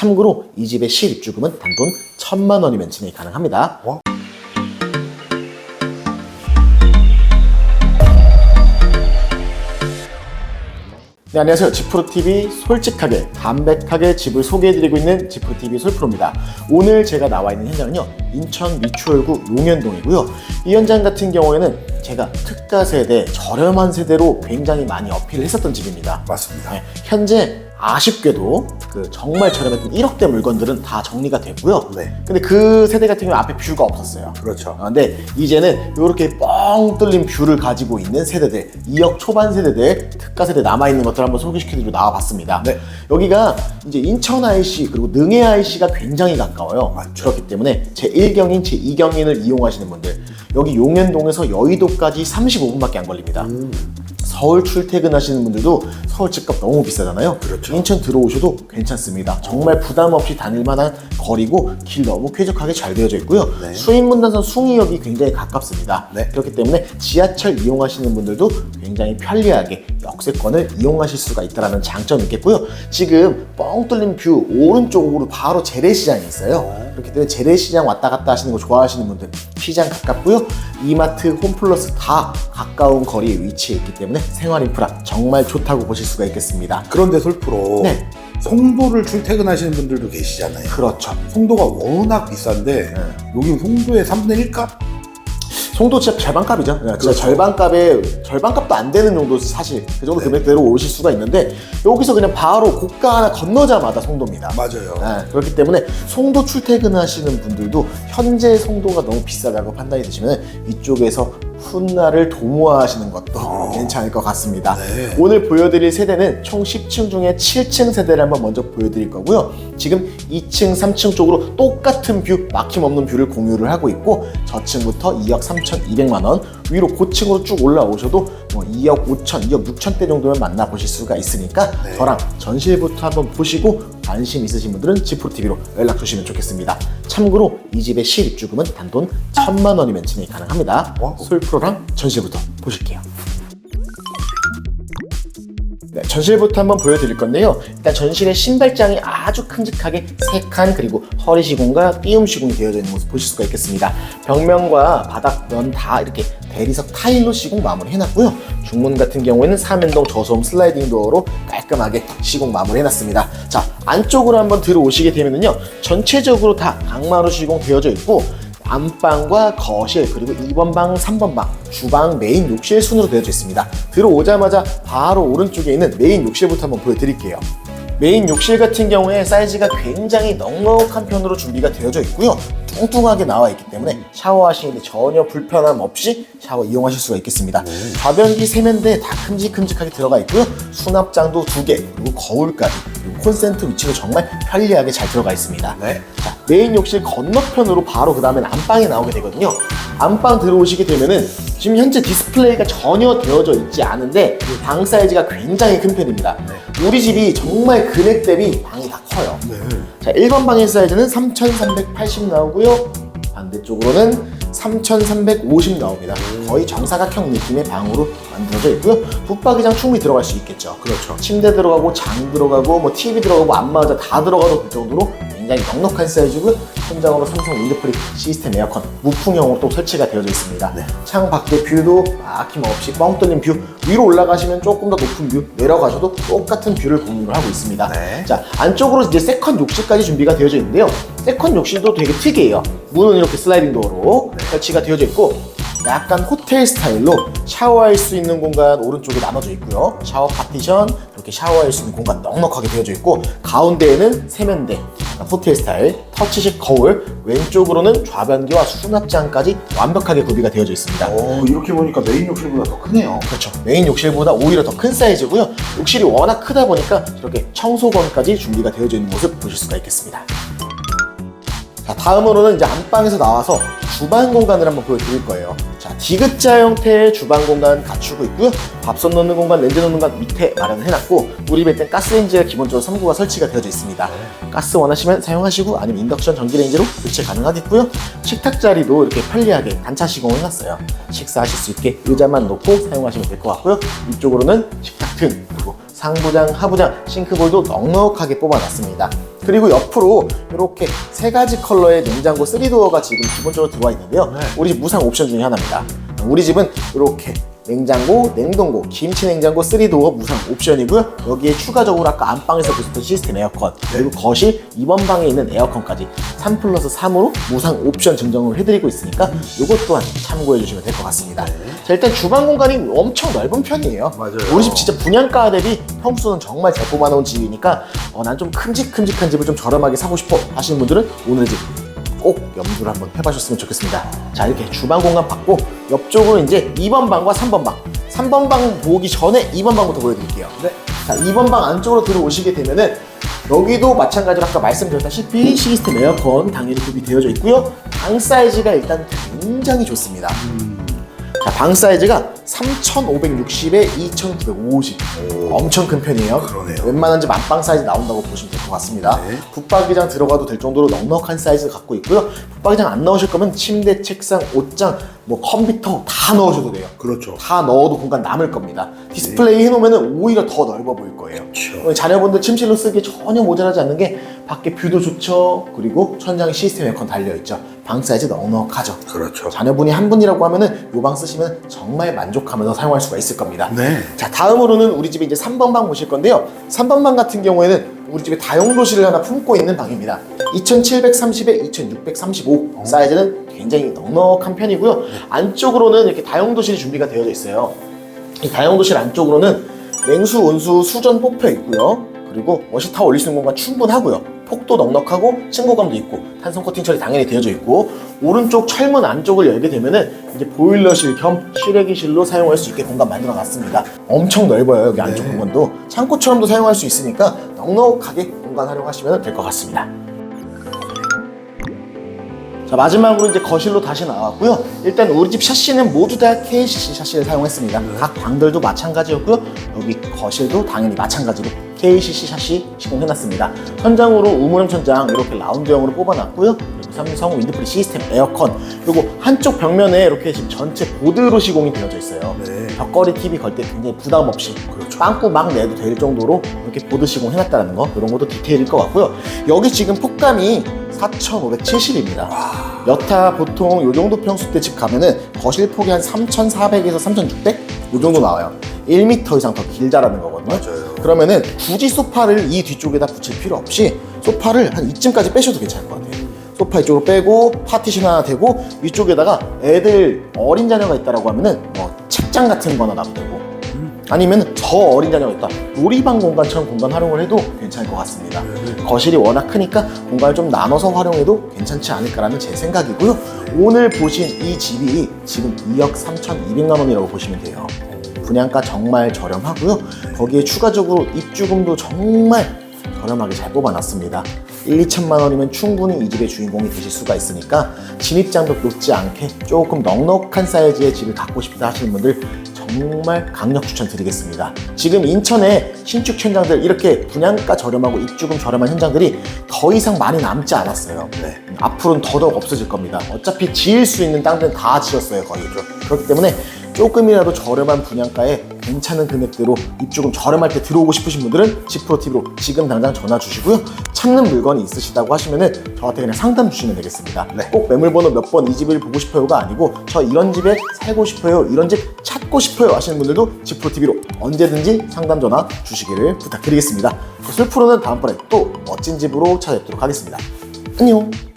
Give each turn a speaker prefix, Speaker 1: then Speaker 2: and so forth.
Speaker 1: 참고로 이 집의 실입주금은 단돈 천만 원이면 진행이 가능합니다.
Speaker 2: 와.
Speaker 1: 네, 안녕하세요. 지프로TV 솔직하게, 담백하게 집을 소개해드리고 있는 지프로TV 솔프로입니다. 오늘 제가 나와 있는 현장은요, 인천 미추홀구 용현동이고요. 이 현장 같은 경우에는 제가 특가 세대, 저렴한 세대로 굉장히 많이 어필을 했었던 집입니다.
Speaker 2: 맞습니다.
Speaker 1: 네, 현재 아쉽게도 그 정말 저렴했던 1억대 물건들은 다 정리가 됐고요.
Speaker 2: 네.
Speaker 1: 근데 그 세대 같은 경우 앞에 뷰가 없었어요.
Speaker 2: 그렇죠.
Speaker 1: 아, 근데 이제는 이렇게 뻥 뚫린 뷰를 가지고 있는 세대들, 2억 초반 세대들, 특가 세대 남아 있는 것들 한번 소개시켜드리고 나와봤습니다.
Speaker 2: 네.
Speaker 1: 여기가 이제 인천 IC 그리고 능해 IC가 굉장히 가까워요.
Speaker 2: 맞죠.
Speaker 1: 그렇기 때문에 제 1경인, 제 2경인을 이용하시는 분들, 여기 용현동에서 여의도까지 35분밖에 안 걸립니다. 서울 출퇴근하시는 분들도 서울 집값 너무 비싸잖아요.
Speaker 2: 그렇죠.
Speaker 1: 인천 들어오셔도 괜찮습니다. 정말 부담 없이 다닐 만한 거리고 길 너무 쾌적하게 잘 되어져 있고요.
Speaker 2: 네.
Speaker 1: 수인문단선 숭이역이 굉장히 가깝습니다.
Speaker 2: 네.
Speaker 1: 그렇기 때문에 지하철 이용하시는 분들도 굉장히 편리하게 역세권을 이용하실 수가 있다는 장점이 있겠고요. 지금 뻥 뚫린 뷰 오른쪽으로 바로 재래시장이 있어요. 그렇기 때문에 재래시장 왔다 갔다 하시는 거 좋아하시는 분들 시장 가깝고요. 이마트, 홈플러스 다 가까운 거리에 위치해 있기 때문에 생활 인프라 정말 좋다고 보실 수가 있겠습니다.
Speaker 2: 그런데 솔프로
Speaker 1: 네.
Speaker 2: 송도를 출퇴근하시는 분들도 계시잖아요.
Speaker 1: 그렇죠.
Speaker 2: 송도가 워낙 비싼데 여기 송도의 3분의 1값?
Speaker 1: 송도 진짜 절반값이죠. 네, 진짜
Speaker 2: 그렇죠.
Speaker 1: 절반값에 절반값도 안 되는 정도 사실 그 정도 금액대로 오실 수가 있는데 여기서 그냥 바로 고가 하나 건너자마자 송도입니다.
Speaker 2: 맞아요.
Speaker 1: 네, 그렇기 때문에 송도 출퇴근하시는 분들도 현재 송도가 너무 비싸다고 판단이 드시면 이쪽에서 훗날을 도모하시는 것도 괜찮을 것 같습니다.
Speaker 2: 네.
Speaker 1: 오늘 보여드릴 세대는 총 10층 중에 7층 세대를 한번 먼저 보여드릴 거고요. 지금 2층, 3층 쪽으로 똑같은 뷰, 막힘없는 뷰를 공유를 하고 있고 저층부터 2억 3,200만 원, 위로 고층으로 쭉 올라오셔도 뭐 2억 5천, 2억 6천대 정도면 만나보실 수가 있으니까
Speaker 2: 네.
Speaker 1: 저랑 전실부터 한번 보시고 관심 있으신 분들은 지프로TV로 연락 주시면 좋겠습니다. 참고로 이 집의 실입주금은 단돈 천만 원이면 진행이 가능합니다.
Speaker 2: 와우.
Speaker 1: 솔프로랑 전실부터 보실게요. 네, 전실부터 한번 보여드릴 건데요. 일단 전실의 신발장이 아주 큼직하게 세 칸 그리고 허리 시공과 띄움 시공이 되어져 있는 모습 보실 수가 있겠습니다. 벽면과 바닥면 다 이렇게 대리석 타일로 시공 마무리 해놨고요. 중문 같은 경우에는 사면동 저소음 슬라이딩 도어로 깔끔하게 시공 마무리 해놨습니다. 자 안쪽으로 한번 들어오시게 되면은요 전체적으로 다 강마루 시공 되어져 있고 안방과 거실 그리고 2번 방, 3번 방, 주방, 메인 욕실 순으로 되어져 있습니다. 들어오자마자 바로 오른쪽에 있는 메인 욕실부터 한번 보여드릴게요. 메인 욕실 같은 경우에 사이즈가 굉장히 넉넉한 편으로 준비가 되어져 있고요. 뚱뚱하게 나와 있기 때문에 샤워하시는데 전혀 불편함 없이 샤워 이용하실 수가 있겠습니다. 좌변기 세면대 다 큼직큼직하게 들어가 있고요. 수납장도 두 개, 그리고 거울까지, 그리고 콘센트 위치도 정말 편리하게 잘 들어가 있습니다.
Speaker 2: 네.
Speaker 1: 자, 메인 욕실 건너편으로 바로 그 다음엔 안방에 나오게 되거든요. 안방 들어오시게 되면은 지금 현재 디스플레이가 전혀 되어져 있지 않은데 방 사이즈가 굉장히 큰 편입니다. 우리 집이 정말 금액 대비 방이 다 커요.
Speaker 2: 네.
Speaker 1: 자, 1번 방의 사이즈는 3,380 나오고요. 반대쪽으로는 3,350 나옵니다. 거의 정사각형 느낌의 방으로 만들어져 있고요. 붙박이장 충분히 들어갈 수 있겠죠.
Speaker 2: 그렇죠.
Speaker 1: 침대 들어가고 장 들어가고 뭐 TV 들어가고 안마의자 다 들어가도 될 정도로 굉장히 넉넉한 사이즈고요. 현장으로 삼성 윈드프리 시스템 에어컨 무풍형으로 또 설치가 되어져 있습니다.
Speaker 2: 네.
Speaker 1: 창 밖의 뷰도 막힘없이 뻥 뚫린 뷰 위로 올라가시면 조금 더 높은 뷰 내려가셔도 똑같은 뷰를 공유를 하고 있습니다.
Speaker 2: 네.
Speaker 1: 자 안쪽으로 이제 세컨 욕실까지 준비가 되어져 있는데요. 세컨 욕실도 되게 특이해요. 문은 이렇게 슬라이딩 도어로 설치가 되어져 있고 약간 호텔 스타일로 샤워할 수 있는 공간 오른쪽에 나눠져 있고요. 샤워 파티션 이렇게 샤워할 수 있는 공간 넉넉하게 되어져 있고 가운데에는 세면대 약간 호텔 스타일 터치식 거울 왼쪽으로는 좌변기와 수납장까지 완벽하게 구비가 되어져 있습니다.
Speaker 2: 오, 이렇게 보니까 메인 욕실보다 더 크네요.
Speaker 1: 그렇죠. 메인 욕실보다 오히려 더 큰 사이즈고요. 욕실이 워낙 크다 보니까 이렇게 청소건까지 준비가 되어져 있는 모습 보실 수가 있겠습니다. 자, 다음으로는 이제 안방에서 나와서 주방 공간을 한번 보여드릴 거예요. 자, 디귿자 형태의 주방 공간 갖추고 있고요. 밥솥 넣는 공간, 렌즈 넣는 공간 밑에 마련을 해놨고 우리 집에 땐 가스레인지가 기본적으로 3구가 설치가 되어져 있습니다. 가스 원하시면 사용하시고 아니면 인덕션 전기레인지로 교체 가능하겠고요. 식탁 자리도 이렇게 편리하게 단차 시공을 해놨어요. 식사하실 수 있게 의자만 놓고 사용하시면 될 것 같고요. 이쪽으로는 식탁 등 그리고 상부장, 하부장, 싱크볼도 넉넉하게 뽑아놨습니다. 그리고 옆으로 이렇게 세 가지 컬러의 냉장고 3도어가 지금 기본적으로 들어와 있는데요. 우리 집 무상 옵션 중에 하나입니다. 우리 집은 이렇게 냉장고, 냉동고, 김치 냉장고 3도어 무상 옵션이고요. 여기에 추가적으로 아까 안방에서 보셨던 시스템 에어컨, 그리고 거실 2번 방에 있는 에어컨까지 3 플러스 3으로 무상 옵션 증정을 해드리고 있으니까 이것 또한 참고해 주시면 될 것 같습니다. 자, 일단 주방 공간이 엄청 넓은 편이에요.
Speaker 2: 맞아요.
Speaker 1: 우리 집 진짜 분양가 대비 평수는 정말 잘 뽑아놓은 집이니까 어, 난 좀 큼직큼직한 집을 좀 저렴하게 사고 싶어 하시는 분들은 오늘 집 꼭 염두를 한번 해봐셨으면 좋겠습니다. 자 이렇게 주방 공간 받고 옆쪽으로 이제 2번 방과 3번 방 3번 방 보기 전에 2번 방부터 보여드릴게요.
Speaker 2: 네.
Speaker 1: 자 2번 방 안쪽으로 들어오시게 되면은 여기도 마찬가지로 아까 말씀드렸다시피 시스템 에어컨 당연히 구비되어져 있고요. 방 사이즈가 일단 굉장히 좋습니다. 자, 방 사이즈가 3,560에 2,950. 엄청 큰 편이에요.
Speaker 2: 그러네요.
Speaker 1: 웬만한 집 안방 사이즈 나온다고 보시면 될 것 같습니다.
Speaker 2: 네.
Speaker 1: 붙박이장 들어가도 될 정도로 넉넉한 사이즈를 갖고 있고요. 붙박이장 안 넣으실 거면 침대, 책상, 옷장, 뭐 컴퓨터 다 넣으셔도 돼요.
Speaker 2: 그렇죠.
Speaker 1: 다 넣어도 공간 남을 겁니다. 디스플레이 해놓으면 오히려 더 넓어 보일 거예요.
Speaker 2: 그렇죠.
Speaker 1: 자녀분들 침실로 쓰기에 전혀 모자라지 않는 게 밖에 뷰도 좋죠. 그리고 천장에 시스템 에어컨 달려있죠. 방 사이즈 넉넉하죠.
Speaker 2: 그렇죠.
Speaker 1: 자녀분이 한 분이라고 하면은 요 방 쓰시면 정말 만족하면서 사용할 수가 있을 겁니다.
Speaker 2: 네.
Speaker 1: 자, 다음으로는 우리 집에 이제 3번 방 보실 건데요. 3번 방 같은 경우에는 우리 집에 다용도실을 하나 품고 있는 방입니다. 2730에 2635 사이즈는 굉장히 넉넉한 편이고요. 안쪽으로는 이렇게 다용도실이 준비가 되어져 있어요. 이 다용도실 안쪽으로는 냉수, 온수, 수전 뽑혀 있고요. 그리고 워시타워 올릴 수 있는 공간 충분하고요. 폭도 넉넉하고 층고감도 있고 탄성 코팅 처리 당연히 되어져 있고 오른쪽 철문 안쪽을 열게 되면은 이제 보일러실 겸 실외기실로 사용할 수 있게 공간 만들어 놨습니다. 엄청 넓어요 여기 안쪽
Speaker 2: 네.
Speaker 1: 공간도 창고처럼도 사용할 수 있으니까 넉넉하게 공간 활용하시면 될 것 같습니다. 자 마지막으로 이제 거실로 다시 나왔고요. 일단 우리 집 샤시는 모두 다 KCC 샤시를 사용했습니다. 각 방들도 마찬가지였고요. 여기 거실도 당연히 마찬가지로 KCC 샤시 시공해놨습니다. 천장으로 우물형 천장 이렇게 라운드형으로 뽑아놨고요. 그리고 삼성 윈드프리 시스템 에어컨 그리고 한쪽 벽면에 이렇게 지금 전체 보드로 시공이 되어져 있어요.
Speaker 2: 네.
Speaker 1: 벽걸이 TV 걸 때 굉장히 부담 없이
Speaker 2: 그렇죠.
Speaker 1: 빵꾸 막 내도 될 정도로 이렇게 보드 시공 해놨다는 거 이런 것도 디테일일 것 같고요. 여기 지금 폭감이 4,570입니다. 여타 보통 요 정도 평수 때 집 가면은 거실 폭이 한 3,400에서 3,600? 요 정도 나와요. 1m 이상 더 길다라는 거거든요.
Speaker 2: 맞아요.
Speaker 1: 그러면은 굳이 소파를 이 뒤쪽에다 붙일 필요 없이 소파를 한 이쯤까지 빼셔도 괜찮을 것 같아요. 소파 이쪽으로 빼고 파티션 하나 대고 위쪽에다가 애들 어린 자녀가 있다라고 하면은 뭐 책장 같은 거나 놔두고 아니면 더 어린 자녀가 있다. 놀이방 공간처럼 공간 활용을 해도 괜찮을 것 같습니다. 거실이 워낙 크니까 공간을 좀 나눠서 활용해도 괜찮지 않을까라는 제 생각이고요. 오늘 보신 이 집이 지금 2억 3,200만 원이라고 보시면 돼요 분양가 정말 저렴하고요 거기에 추가적으로 입주금도 정말 저렴하게 잘 뽑아놨습니다 1, 2천만 원이면 충분히 이 집의 주인공이 되실 수가 있으니까 진입장도 높지 않게 조금 넉넉한 사이즈의 집을 갖고 싶다 하시는 분들 정말 강력 추천드리겠습니다. 지금 인천에 신축 현장들 이렇게 분양가 저렴하고 입주금 저렴한 현장들이 더 이상 많이 남지 않았어요.
Speaker 2: 네.
Speaker 1: 앞으로는 더더욱 없어질 겁니다. 어차피 지을 수 있는 땅들은 다 지었어요, 거의. 그렇기 때문에 조금이라도 저렴한 분양가에 괜찮은 금액대로 입주금 저렴할 때 들어오고 싶으신 분들은 지프로TV로 지금 당장 전화 주시고요. 찾는 물건이 있으시다고 하시면은 저한테 그냥 상담 주시면 되겠습니다. 꼭 매물번호 몇 번 이 집을 보고 싶어요가 아니고 저 이런 집에 살고 싶어요, 이런 집 찾고 싶어요 하시는 분들도 지프로TV로 언제든지 상담 전화 주시기를 부탁드리겠습니다. 술프로는 다음번에 또 멋진 집으로 찾아뵙도록 하겠습니다. 안녕!